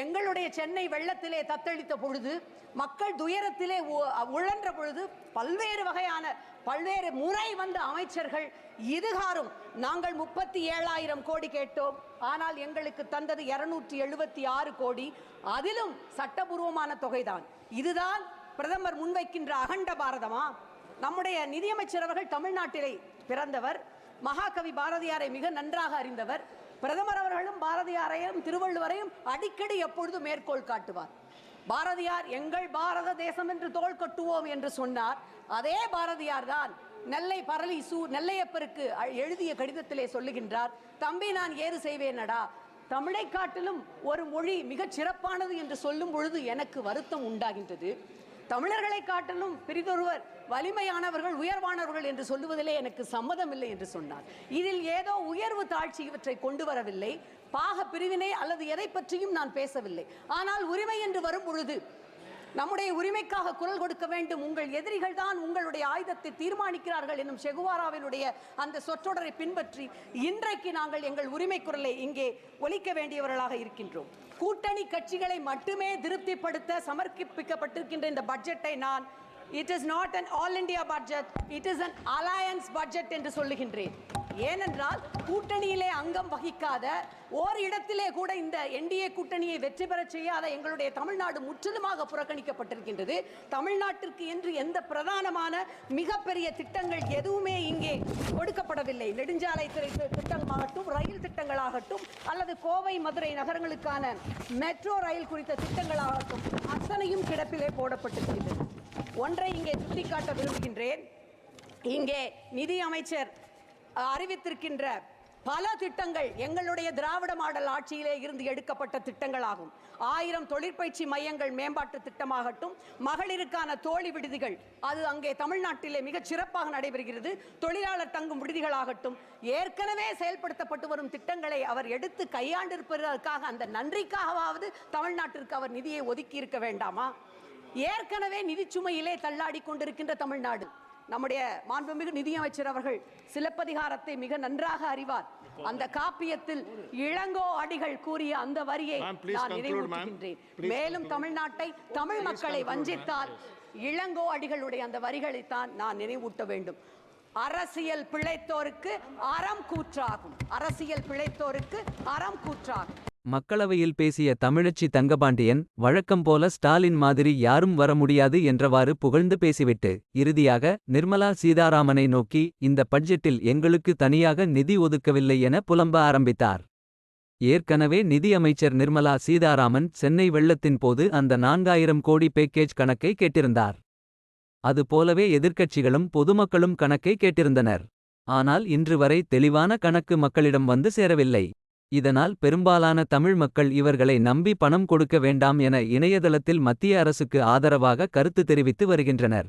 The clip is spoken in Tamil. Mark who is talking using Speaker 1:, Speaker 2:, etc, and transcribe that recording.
Speaker 1: எங்களுடைய சென்னை வெள்ளத்திலே தத்தளித்த பொழுது மக்கள் துயரத்திலே உழன்ற பொழுது பல்வேறு வகையான பல்வேறு முறை வந்த அமைச்சர்கள் இதுகாரும் நாங்கள் முப்பத்தி ஏழாயிரம் கோடி கேட்டோம் ஆனால் எங்களுக்கு தந்தது இருநூற்றி எழுபத்தி ஆறு கோடி அதிலும் சட்டபூர்வமான தொகைதான். இதுதான் பிரதமர் முன்வைக்கின்ற அகண்ட பாரதமா? நம்முடைய நிதியமைச்சர் அவர்கள் தமிழ்நாட்டிலே பிறந்தவர் மகாகவி பாரதியாரை மிக நன்றாக அறிந்தவர் பிரதமர் அவர்களும் பாரதியாரையும் திருவள்ளுவரையும் அடிக்கடி எப்பொழுதும் மேற்கோள் காட்டுவார். பாரதியார் எங்கள் பாரத தேசம் என்று தோள் கட்டுவோம் என்று சொன்னார். அதே பாரதியார் தான் நெல்லை பரளி நெல்லையப்பருக்கு எழுதிய கடிதத்திலே சொல்லுகின்றார் தம்பி நான் ஏறு செய்வேனடா. தமிழை காட்டிலும் ஒரு மொழி மிகச் சிறப்பானது என்று சொல்லும் பொழுது எனக்கு வருத்தம் உண்டாகின்றது. தமிழர்களை காட்டிலும் பிரிதொருவர் வலிமையானவர்கள் உயர்வானவர்கள் என்று சொல்லுவதிலே எனக்கு சம்மதம் இல்லை என்று சொன்னார். இதில் ஏதோ உயர்வு தாழ்ச்சி இவற்றை கொண்டு வரவில்லை. பாக பிரிவினை அல்லது எதை பற்றியும் நான் பேசவில்லை. ஆனால் உரிமை என்று வரும் பொழுது நம்முடைய உரிமைக்காக குரல் கொடுக்க வேண்டும். உங்கள் எதிரிகள் தான் உங்களுடைய ஆயுதத்தை தீர்மானிக்கிறார்கள் என்னும் செகுவாராவினுடைய அந்த சொற்றொடரை பின்பற்றி இன்றைக்கு நாங்கள் எங்கள் உரிமை குரலை இங்கே ஒலிக்க வேண்டியவர்களாக இருக்கின்றோம். கூட்டணி கட்சிகளை மட்டுமே திருப்திப்படுத்த சமர்ப்பிக்கப்பட்டிருக்கின்ற இந்த பட்ஜெட்டை நான் it is not an all India budget it is an alliance budget என்று சொல்லுகின்றேன். ஏனென்றால் கூட்டணியிலே அங்கம் வகிக்காத ஓர் இடத்திலே கூட இந்த என்டிஏ கூட்டணியை வெற்றி பெறச் செய்யாத எங்களுடைய தமிழ்நாடு முற்றிலுமாக புறக்கணிக்கப்பட்டிருக்கின்றது. தமிழ்நாட்டிற்கு என்று எந்த பிரதானமான மிகப்பெரிய திட்டங்கள் எதுவுமே இங்கே கொடுக்கப்படவில்லை. நெடுஞ்சாலை திட்டமாகட்டும் ரயில் திட்டங்களாகட்டும் அல்லது கோவை மதுரை நகரங்களுக்கான மெட்ரோ ரயில் குறித்த திட்டங்களாகட்டும் அத்தனையும் கிடப்பிலே போடப்பட்டிருக்கின்றது. ஒன்றை இங்கே சுட்டிக்காட்ட விரும்புகின்றேன். இங்கே நிதி அமைச்சர் அறிவித்திருக்கின்ற பல திட்டங்கள் எங்களுடைய திராவிட மாடல் ஆட்சியிலே இருந்து எடுக்கப்பட்ட திட்டங்களாகும். ஆயிரம் தொழிற்பயிற்சி மையங்கள் மேம்பாட்டு திட்டமாகட்டும் மகளிருக்கான தோழி விடுதிகள் அது அங்கே தமிழ்நாட்டிலே மிகச் சிறப்பாக நடைபெறுகிறது. தொழிலாளர் தங்கும் விடுதிகளாகட்டும் ஏற்கனவே செயல்படுத்தப்பட்டு வரும் திட்டங்களை அவர் எடுத்து கையாண்டிருப்பதற்காக அந்த நன்றிக்காகவாவது தமிழ்நாட்டிற்கு அவர் நிதியை ஒதுக்கி இருக்க வேண்டாமா? ஏற்கனவே நிதிச்சுமையிலே தள்ளாடி கொண்டிருக்கின்ற தமிழ்நாடு. நம்முடைய மாண்புமிகு நிதியமைச்சர் அவர்கள் சிலப்பதிகாரத்தை மிக நன்றாக அறிவார். அந்த காப்பியத்தில் இளங்கோ அடிகள் கூறிய அந்த வரியை நான் நினைவூட்டுகின்றேன். மேலும் தமிழ்நாட்டை தமிழ் மக்களை வஞ்சித்தால் இளங்கோ அடிகளுடைய அந்த வரிகளைத்தான் நான் நினைவூட்ட வேண்டும். அரசியல் பிழைத்தோருக்கு அறம் கூற்றாகும். அரசியல் பிழைத்தோருக்கு அறம் கூற்றாகும்.
Speaker 2: மக்களவையில் பேசிய தமிழச்சி தங்கபாண்டியன் வழக்கம் போல ஸ்டாலின் மாதிரி யாரும் வர முடியாது என்றவாறு புகழ்ந்து பேசிவிட்டு இறுதியாக நிர்மலா சீதாராமனை நோக்கி இந்த பட்ஜெட்டில் எங்களுக்கு தனியாக நிதி ஒதுக்கவில்லை என புலம்ப ஆரம்பித்தார். ஏற்கனவே நிதி அமைச்சர் நிர்மலா சீதாராமன் சென்னை வெள்ளத்தின் போது அந்த நான்காயிரம் கோடி பேக்கேஜ் கணக்கை கேட்டிருந்தார். அது போலவே எதிர்க்கட்சிகளும் பொதுமக்களும் கணக்கை கேட்டிருந்தனர். ஆனால் இன்று வரை தெளிவான கணக்கு மக்களிடம் வந்து சேரவில்லை. இதனால் பெரும்பாலான தமிழ் மக்கள் இவர்களை நம்பி பணம் கொடுக்க வேண்டாம் என இணையதளத்தில் மத்திய அரசுக்கு ஆதரவாக கருத்து தெரிவித்து வருகின்றனர்.